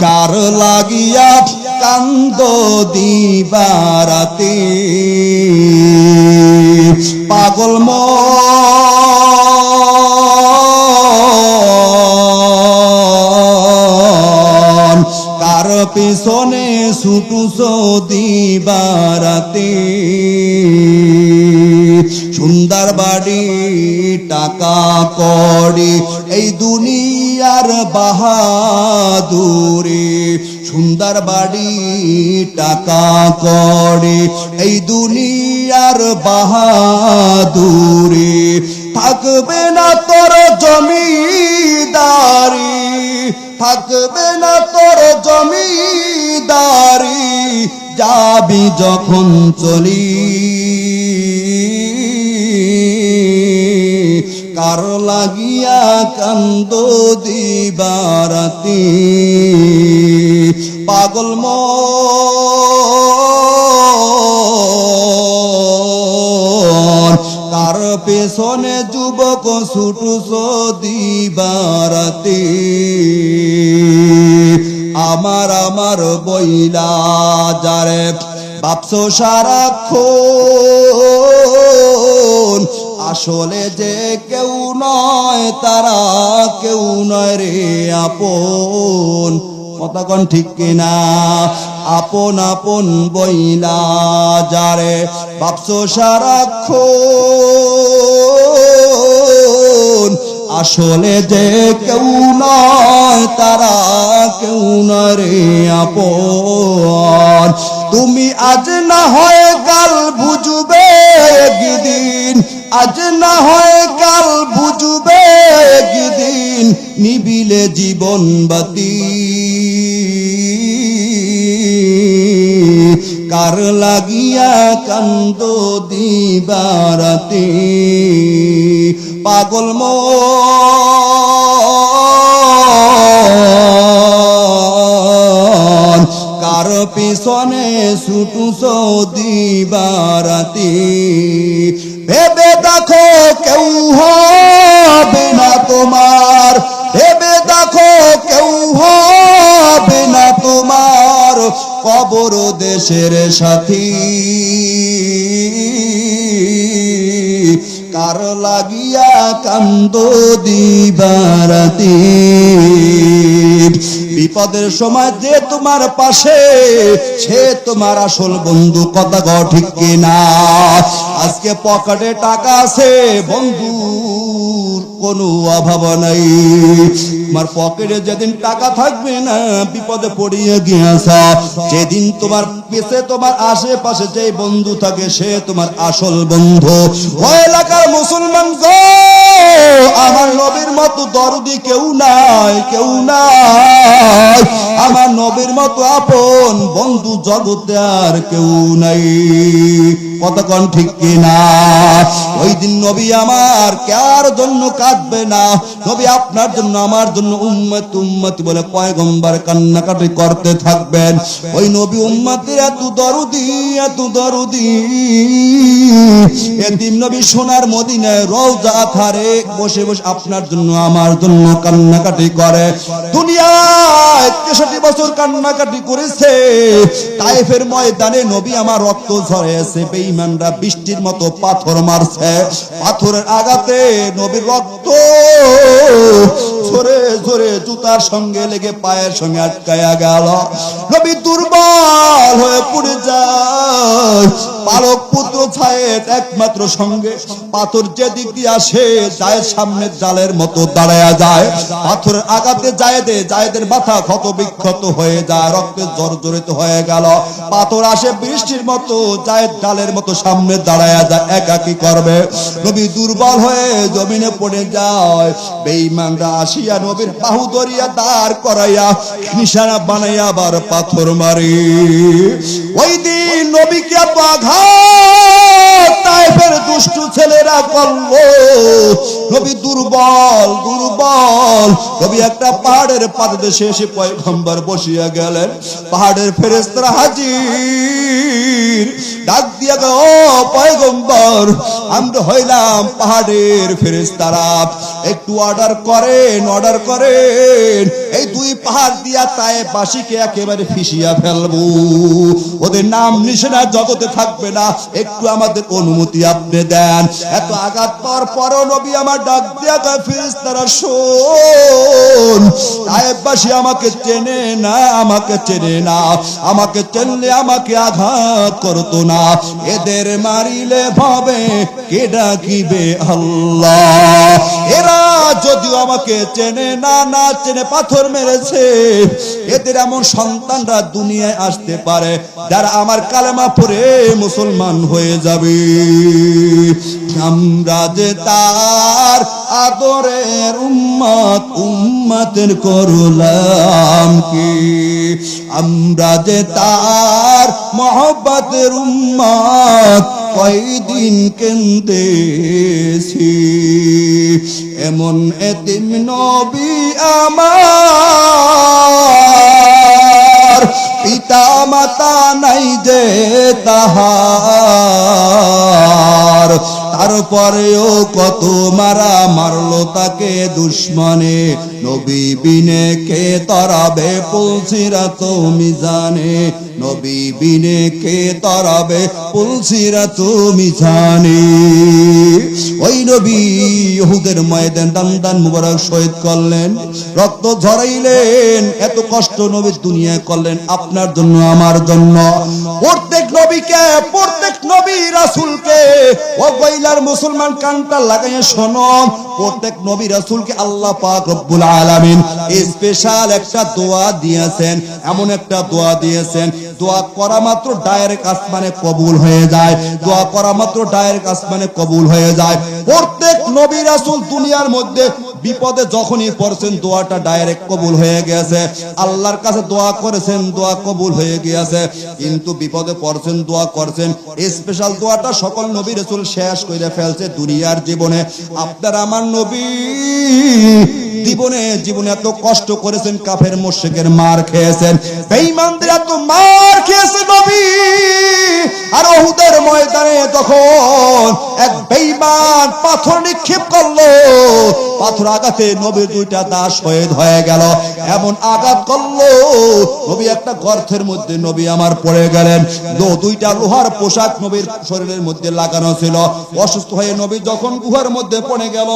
কার লাগিয়া কান্দ দিবারাতে। পাগল কার পিছনে ছুটুস দিবারাতে। সুন্দর বাড়ি টাকা কড়ি এই দুনিয়ার বাহাদুরি, সুন্দর বাড়ি টাকা কড়ি এই দুনিয়ার বাহাদুরি, থাকবে না তোর জমিদারি, থাকবে না তোর জমিদারি, যাবি যখন চলি। লাগিয়া কান্দ দিবারাতি। পাগল মন কার পেছনে যুবক ছুটুস দিবারাতি। আমার আমার বইলা যারে বাপসো সারাক্ষণ আসলে যে কেউ নয়, তারা কেউ নয় রে আপন। কতক্ষণ ঠিক কিনা? আপন আপন বইলা যারে। বাপসো সারাক্ষণ আসলে যে কেউ নয়, তারা কেউ নয় রে আপন। তুমি আজ না হয় কাল বুঝবে গিদিন আজ না হয় কাল বুঝবে গিদিন নিবিলে জীবন বাতি কার লাগিয়া কান্দ দিবারাতে? পাগল মন কার পিছনে ছুটুস দিবারাতে? ভেবে দেখো কেউ হবে না তোমার। ভেবে দেখো কেউ হবে না তোমার। কবর দেশের সাথী। কার লাগিয়া কান্দ দিবারাতি? বিপদের সময় যে তোমার পাশে, সে তোমার আসল বন্ধু কথা ঠিক কিনা? আজকে পকেটে টাকা আছে বন্ধুর কোনো অভাব নাই। তোমার পকেটে যেদিন টাকা থাকবে না, বিপদে পড়িয়ে গিয়েছ যেদিন তোমার পেছে তোমার আশেপাশে যে বন্ধু থাকে, সে তোমার আসল বন্ধু। এলাকার মুসলমান গো, আমার নবীর মতো দরদি কেউ নাই কেউ নাই। আমার নবীর মতো আপন বন্ধু জগতে আর কেউ নাই। কতক্ষণ ঠিক কিনা? ওই দিন নবী আমার কার জন্য কাঁদবে না? নবী আপনার জন্য, আমার জন্য উম্মত উম্মতি বলে পয়গম্বর কান্নাকাটি করতে থাকবেন। ওই নবী উম্মতের এত দরদি এত দরদি। এতিম নবী সোনার মদিনায় রওজা খারে বসে বসে আপনার জন্য, আমার জন্য কান্নাকাটি করে। দুনিয়ায় তেষট্টি বছর কান্নাকাটি করেছে। তাইফের ময়দানে নবী আমার রক্ত ঝরেছে, বেঈমানরা বৃষ্টির মতো পাথর মারছে। পাথরের আঘাতে নবীর রক্ত ঝরে ঝরে জুতার সঙ্গে লেগে পায়ের সঙ্গে আটকায়া গেল। নবী দুর্বল হয়ে পড়ে যায়। পালক পুত্র ছায়ের একমাত্র সঙ্গে। পাথর যেদিক দিয়ে আসে, যায় সামনে জালের মতো দাঁড়ায়া যায়। পাথরের আঘাতে জায়েদে, জায়েদের মাথা ক্ষত বিক্ষত হয়ে যায়, রক্তে জর্জরিত হয়ে গেল। পাথর আসে বৃষ্টির মতো, জায়েদ ডালের মতো সামনে দাঁড়ায়া যায়, একাকি করবে নবী দুর্বল হয়ে জমিনে পড়ে যায়। বেঈমানরা আসিয়া নবীর বাহু ধরিয়া দাঁড় করাইয়া নিশানা বানাইয়া আবার পাথর মারি। ওই দিন নবীকে আঘাত তাইফের দুষ্টু ছেলেরা দুর্বল দুর্বল। একটা পাহাড়ের পাদদেশে এসে পয়গম্বর বসিয়া গেলেন। পাহাড়ের হাজির। ডাক দিয়া গো পয়গম্বর, আমরা হইলাম পাহাড়ের ফেরেস্তারা একটু অর্ডার করেন অর্ডার করেন। এই দুই পাহাড় দিয়া তায়ে বাসিকে একেবারে ফিসিয়া ফেলব। ওদের নাম নিশানা জগতে থাকবে না। একটু আমাদের অনুমতি আপনি দেন। এত আঘাত পাওয়ার পরও নবী আমার ডাক দিয়া কয় ফেরেস্তারা শোন। তায়েববাসী আমাকে চেনে না, আমাকে চেনে না। আমাকে চেনলে আমাকে আঘাত করতো না। এদের মারিলে ভাবে কে ডাকিবে আল্লাহ। এরা যদিও আমাকে চেনে না না চেনে পাথর মেরেছে। এদের এমন সন্তানরা দুনিয়ায় আসতে পারে, যারা আমার কালেমা পড়ে মুসলমান হয়ে যাবে। আমরা যে তার আদরের উম্মত, উম্মতের করলাম কি? আমরা যে তার মহব্বতের উম্মত কয়দিন কেন্দেছি এমন এতিম নবী আমার পিতা মাতা নাই যে তাহার। তারপরেও কত মারা মারলো তাকে দুশ্মনে। নবী বিনে কে তরাবে পুলসিরা তুমি জানে নবী বিনে কে তরাবে পুলসিরা তুমি জানে ওই নবী ইহুদের ময়দান দান দান মুবারক শহীদ করলেন। রক্ত ঝরাইলেন, এত কষ্ট নবী দুনিয়া করলেন, আপনার জন্য, আমার জন্য। প্রত্যেক নবীকে, প্রত্যেক নবী রাসূলকে, ও কইলার মুসলমান কানটা লাগাইয়া শোনো, প্রত্যেক নবী রাসূলকে আল্লাহ পাক রব্বুল আলামিন স্পেশাল একটা দোয়া দিয়েছেন, এমন একটা দোয়া দিয়েছেন, দোয়া করা মাত্র ডাইরেক্ট আসমানে কবুল হয়ে যায়, দোয়া করা মাত্র ডাইরেক্ট আসমানে কবুল হয়ে যায়। প্রত্যেক নবী রাসূল দুনিয়ার মধ্যে বিপদে যখনই পড়ছেন, দোয়াটা ডাইরেক্ট কবুল হয়ে গেছে। আল্লাহর কাছে দোয়া করেছেন, দোয়া কবুল হয়ে গিয়েছে। কিন্তু বিপদে পড়ছেন, দোয়া করছেন স্পেশাল দোয়াটা সকল নবী রাসূল শেষ করে ফেলছে দুনিয়ার জীবনে। আপনার আমার নবী জীবনে জীবনে এত কষ্ট করেছেন, কাফের মোশেকের মার খেয়েছেন, বেঈমানদের এত মার খেয়েছে নবী। আর ওহুদের ময়দানে তখন এক বেঈমান পাথর নিক্ষেপ করল পাথর আঘাতে নবীর দুইটা দাস শহীদ হয়ে গেল। এমন আঘাত করল, নবী একটা গর্তের মধ্যে নবী আমার পড়ে গেলেন। দুইটা লোহার পোশাক নবীর শরীরের মধ্যে লাগানো ছিল। অসুস্থ হয়ে নবী যখন গুহার মধ্যে পড়ে গেল,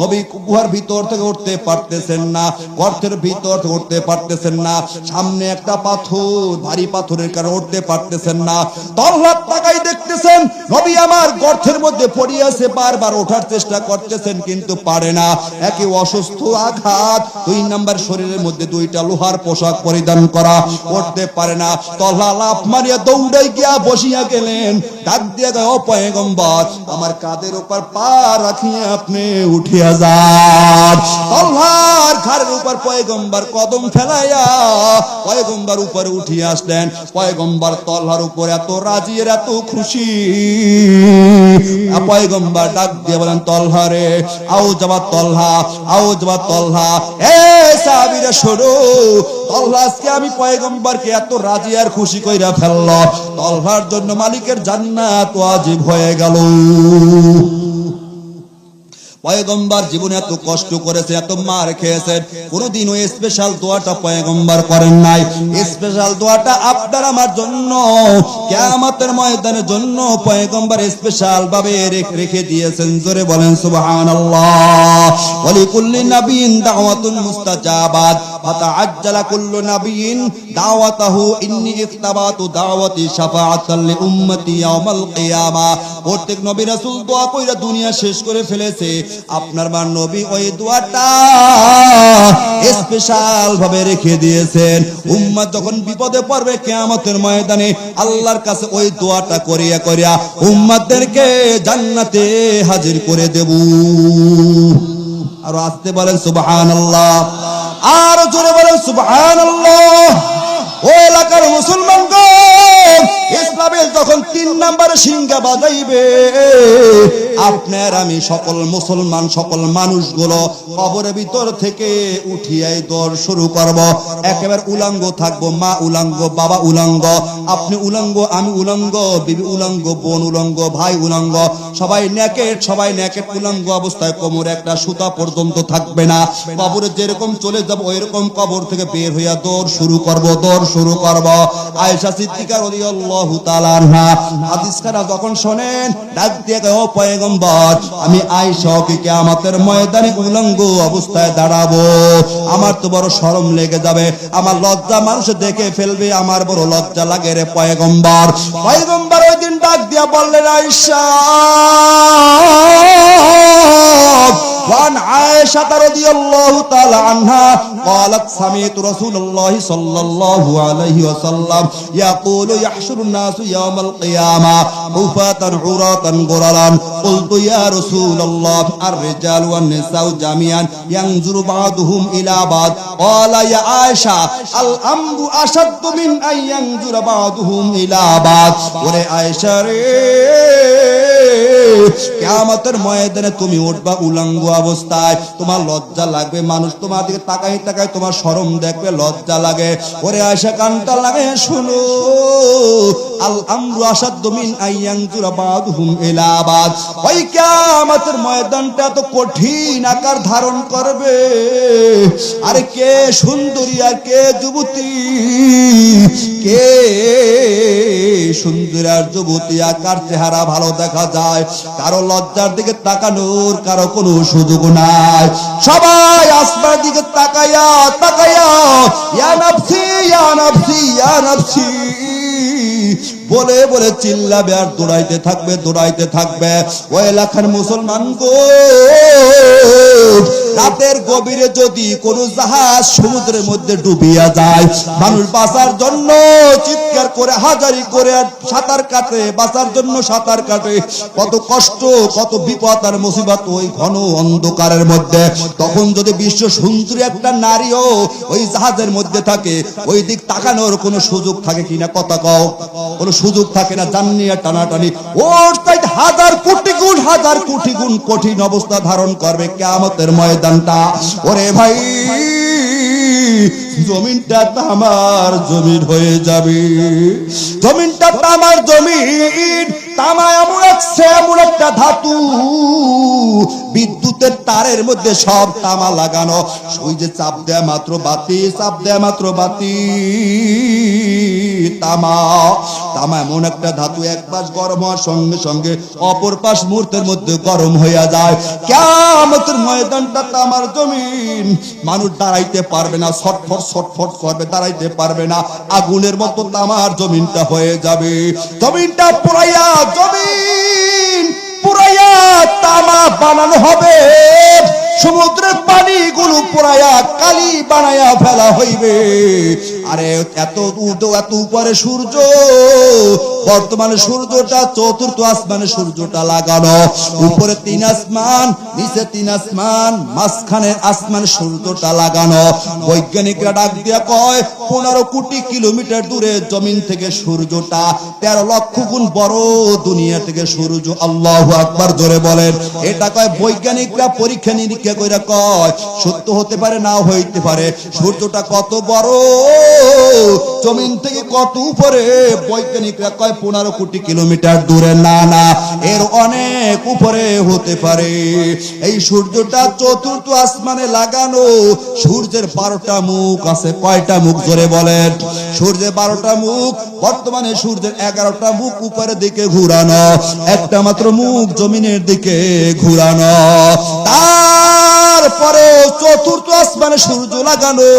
নবী গুহার ভিতর থেকে উঠতে পারতেছেন না, গর্তের ভিতর থেকে উঠতে পারতেছেন না, সামনে একটা পাথর, ভারী পাথরের কারণে উঠতে পারতেছেন না। তল্লাট তাকাই দেখতেছেন, নবী আমার গর্তের মধ্যে পড়িয়াছে, বারবার ওঠার চেষ্টা করতেছেন, কিন্তু পারে না। একই অসুস্থ আঘাত। দুই নাম্বার শরীরের মধ্যে দুইটা লোহার পোশাক পরিধান করা। করতে পারে না। তল্লা লাফ মারিয়া দৌড়াই গিয়া বসিয়া গেলেন। ডাক দিয়া গায় ও পয়গম্বর, আমার কাদের উপর পা রাখিয়া আপনি উঠিয়া যান। তল্লার ঘাড়ের উপর পয়গম্বর কদম ফেলাইয়া পয়গম্বর উপরে উঠিয়া আসলেন। পয়গম্বর তল্লার উপর এত রাজি এত খুশি। পয়গম্বর ডাক দিয়ে বলেন, তল্লারে আও যাবা তল্হা আও যাবা তল্হা। এ সাহাবীরা, শোনো তল্লা আজকে আমি পয়গম্বরকে এত রাজি আর খুশি কইরা ফেলল। তল্লার জন্য মালিকের জান্নাত ওয়াজিব হয়ে গেল। পয়গম্বর জীবনে এত কষ্ট করেছে এত মার খেয়েছেন কোনদিন ওই স্পেশাল দোয়াটা পয়গম্বর করেন নাই। স্পেশাল দোয়াটা আপনার আমার জন্য, কিয়ামতের ময়দানের জন্য পয়গম্বর স্পেশাল ভাবে রেখে- দিয়েছেন। জোরে বলেন, সুবহানাল্লাহ। দাওয়াতুন মুস্তাজাবাত দাওয়াতি প্রত্যেক নবী রাসূল দোয়া কইরা দুনিয়া শেষ করে ফেলেছে। আপনার মান নবী ওই দোয়াটা স্পেশাল ভাবে রেখে দিয়েছেন। উম্মত যখন বিপদে পড়বে কিয়ামতের ময়দানে আল্লাহর কাছে ওই দোয়াটা করিয়া করিয়া উম্মতদেরকে জান্নাতে হাজির করে দেব। আর আসতে বলেন সুবহানাল্লাহ। আর জোরে বলেন সুবহানাল্লাহ। ও এলাকার মুসলমানগণ ইসলামে যখন তিন নাম্বারে সিংহা বাজাইবে। আপনার আমি সকল মুসলমান, সকল মানুষগুলো কবরের ভিতর থেকে উঠিয়াই দৌড় শুরু করব। একেবারে উলাঙ্গ থাকব, মা উলাঙ্গ, বাবা উলাঙ্গ, আপনি উলাঙ্গ, আমি উলাঙ্গ, বিবি উলাঙ্গ, বোন উলাঙ্গ, ভাই উলাঙ্গ, সবাই নেকেট সবাই নেকেট, উলাঙ্গ অবস্থায় কোমরে একটা সুতা পর্যন্ত থাকবে না। কবরে যেরকম চলে যাব ওই রকম কবর থেকে বের হইয়া দৌড় শুরু করব দৌড় শুরু করব। আয়েশা সিদ্দিকা রাদিয়াল্লাহু তাআলা আনহা হাদিস খানা যখন শোনেন ডাক দিয়ে কয়, ও পয়গম্বর আমি আয়েশাকে কিয়ামতের ময়দানে উলঙ্গ অবস্থায় দাঁড়াবো আমার তো বড় শরম লেগে যাবে আমার লজ্জা মানুষ দেখে ফেলবে আমার বড় লজ্জা লাগে রে পয়গম্বর পয়গম্বর ওই দিন ডাক দিয়া বললেন আয়েশা وعن عائشة رضي الله تعالى عنها قالت سمعت رسول الله صلى الله عليه وسلم يقول يحشر الناس يوم القيامة حفاة عراة غرلا قلت يا رسول الله الرجال والنساء جميعا ينظر بعضهم إلى بعض قال يا عائشة الأمر أشد من أن ينظر بعضهم إلى بعض وري عائشة কেয়ামতের ময়দানে তুমি উঠবা উলঙ্গ অবস্থায় তোমার লজ্জা লাগবে মানুষ তোমার দিকে তাকাই তাকাই তোমার শরম দেখবে লজ্জা লাগে ওরে আয়সা কানটা লাগে শুনো ময়দানটা কঠিন আকার ধারণ করবে। আর কে সুন্দরী আর কে যুবতী? কে সুন্দর আর যুবতী? আকার চেহারা ভালো দেখা যায়। কারও লজ্জার দিকে তাকানোর কারও কোনো সুযোগ নাই। সবাই আসবার দিকে তাকাইয়া তাকাইয়া ইয়া নাফসি ইয়া নাফসি ইয়া নাফসি। Jesus. বলে বলে চিল্লাবে আর দৌড়াইতে থাকবে দৌড়াইতে থাকবে। ও এলাকার মুসলমান গো, রাতের গভীরে যদি কোন জাহাজ সমুদ্রের মধ্যে ডুবিয়া যায়, মানুষ বাঁচার জন্য চিৎকার করে, হাজারি করে আর সাঁতার কাটে, বাঁচার জন্য সাঁতার কাটে। কত কষ্ট, কত বিপদ আর মুসিবত ওই ঘন অন্ধকারের মধ্যে। তখন যদি বিশ্ব সুন্দরী একটা নারীও ওই জাহাজের মধ্যে থাকে, ওই দিক তাকানোর কোনো সুযোগ থাকে কিনা, কথা কও। কোনো সুযোগ থাকে না জানিয়া টানাটানি। ওর তাই হাজার কোটি গুণ, হাজার কোটি গুণ কঠিন অবস্থা ধারণ করবে কেয়ামতের ময়দানটা। ওরে ভাই, জমিনটা আমার জমির হয়ে যাবে। জমিনটা আমার জমিন ধাতু। এক পাশ গরম হওয়ার সঙ্গে সঙ্গে অপর পাশ মুহূর্তের মধ্যে গরম হইয়া যায়। কেমতের ময়দানটা তামার জমিন। মানুষ দাঁড়াইতে পারবে না, ছটফট ছটফট করবে, দাঁড়াইতে পারবে না। আগুনের মতো তামার জমিনটা হয়ে যাবে। জমিনটা পুরাইয়া জমিন পুরাইয়া তামা বানানো হবে। সমুদ্রের পানিগুলো পুরাইয়া কালি বানাইয়া ফেলা হইবে। আরে, এত উঠো এত উপরে সূর্য, বর্তমানে সূর্যটা, চতুর্থ আসমানে সূর্যটা লাগানো। উপরে তিন আসমান, নিচে তিন আসমান, মাঝখানে আসমানে সূর্যটা লাগানো। বৈজ্ঞানিকরা ডাক দিয়া কয়, পনেরো কোটি কিলোমিটার দূরে জমিন থেকে সূর্যটা, তেরো লক্ষ গুণ বড় দুনিয়া থেকে সূর্য। আল্লাহ আকবার, জোরে বলেন। এটা কয় বৈজ্ঞানিকরা পরীক্ষা নিরীক্ষা করে কয়, সত্য হতে পারে, নাও হইতে পারে। সূর্যটা কত বড়? জমিন থেকে কত উপরে? বৈজ্ঞানিকরা কয়, পনেরো কোটি কিলোমিটার দূরে। না না, এর অনেক উপরে হতে পারে। এই সূর্যটা চতুর্থ আসমানে লাগানো। সূর্যের বারোটা মুখ আছে, কয়টা মুখ ধরে বলেন? সূর্যের বারোটা মুখ, বর্তমানে সূর্যের এগারোটা মুখ উপরের দিকে ঘুরানো। একটা মাত্র মুখ জমিনের দিকে ঘুরানো। তারপরে চতুর্থ আসমানে সূর্য লাগানো।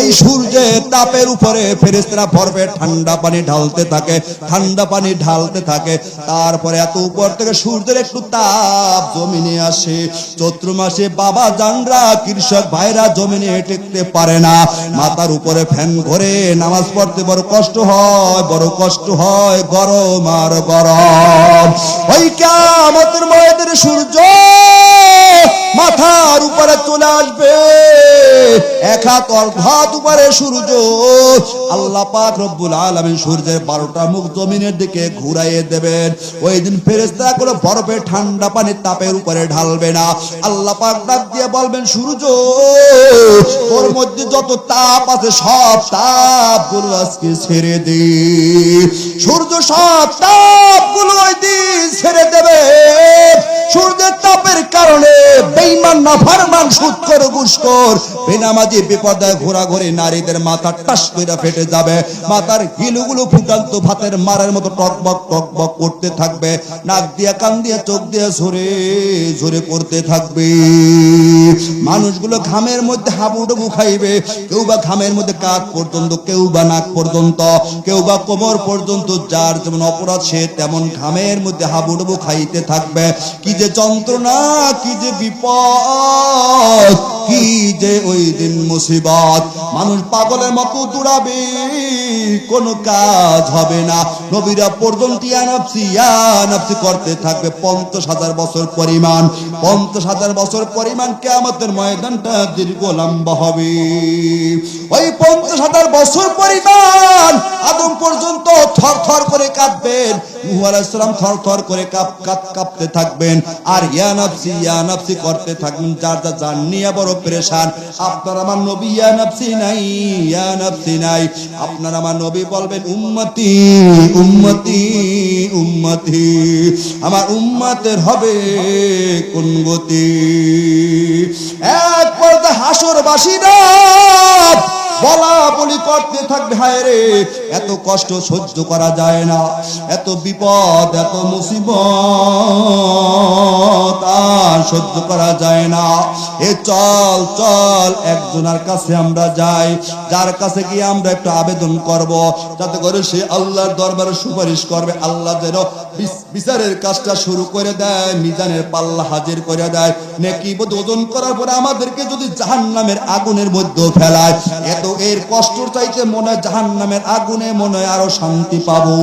এই সূর্যের তাপের উপরে ফেরেস্তারা ভরবে ঠান্ডা পানি ঢালতে থাকে, ঠান্ডা পানি ঢালতে থাকে। তারপরে এত উপর থেকে সূর্যের একটু তাপ জমিনে আসে। চৈত্র মাসে বাবা জানরা, কৃষক ভাইরা জমিনে টেকতে পারে না। মাথার উপরে ফ্যান ঘরে, নামাজ পড়তে বড় কষ্ট হয়, বড় কষ্ট হয়, গরম আর গরম। ওই কেমতের ময়দের সূর্য মাথার উপরে চলে আসবে। এক হাত অর্ধাত উপরে সূর্য। আল্লাহ পাক রব্বুল আলামিন সূর্যের বারোটা মুখ জমিনের দিকে ঘুরাইয়ে দেবেন। ওই দিন ফেরেস্তা করে বরফে ঠান্ডা পানি তাপের উপরে ঢালবে না। আল্লাহ পাক ডাক দিয়ে বলবেন, সূর্য মধ্যে যত তাপ আছে, সব তাপগুলো আজকে ছেড়ে দে। সূর্য, সব তাপগুলো ওই দিন ছেড়ে দেবে। সূর্যের তাপের কারণে বেইমান না ফারমান সুদ করে ঘুষ কর বেনামাজি বিপদায় ঘোরাঘুরি নারীদের মাথা টাস করে ফেটে যাবে। মাথার গিলুগুলো ফুটান্ত ভাতের মারের মতো টকবক টকবক করতে থাকবে। নাক দিয়ে, কান দিয়ে, চোখ দিয়ে ঝরে ঝরে পড়তে থাকবে। মানুষগুলো ঘামের মধ্যে হাবুডুবু খাইবে। কেউ বা ঘামের মধ্যে কাক পর্যন্ত, কেউ বা নাক পর্যন্ত, কেউ বা কোমর পর্যন্ত, যার যেমন অপরাধ, সে তেমন ঘামের মধ্যে হাবুডুবু খাইতে থাকবে। কি যে যন্ত্রণা, কি যে বিপদ কি যে ওই দিন মুসিবত। মানুষ পাগলের মতো দৌড়াবে, কোনো কাজ হবে না। নবীরা পর্যন্ত ইয়ানাফসি করতে থাকবে পঞ্চাশ হাজার বছর পরিমাণ। পঞ্চাশ হাজার বছর পরিমাণ কেয়ামতের ময়দানটা দীর্ঘ লম্বা হবে। ওই পঞ্চাশ হাজার বছর পরিমাণ আদম পর্যন্ত থর থর করে কাঁদবেন। নূহ আলাইহিস থর থর করে কাঁপ কাঁপ, কাঁপতে থাকবেন। আর ইয়া নাফসি ইয়া নাফসি করতে থাকবেন। যার যা জান নিয়ে বড় পেরেশান। আপনার আমার নবী ইয়া নাফসি নাই, ইয়া নাফসি নাই। আপনার আমার নবী বলবেন, উম্মতি উম্মতি উম্মতি, আমার উম্মতের হবে কোন গতি? এক পর্দা হাসর বাসীরা বলা বলি করতে থাকবে, হায় রে, এত কষ্ট সহ্য করা যায় না, এত বিপদ, এত মুসিবত আর সহ্য করা যায় না। এ চল চল, একজনের কাছে আমরা যাই, যার কাছে গিয়ে আমরা একটু আবেদন করব, যাতে করে সে আল্লাহর দরবারে সুপারিশ করবে, আল্লাহ যেন বিচারের কাজটা শুরু করে দেয়, মিজানের পাল্লা হাজির করে দেয়, নেকি ওজন করার পরে আমাদেরকে যদি জাহান্নামের আগুনের মধ্যে ফেলায়, এত এর কষ্ট চাইতে মনে হয় জাহান্নামের আগুনে মনে হয় আরও শান্তি পাবো।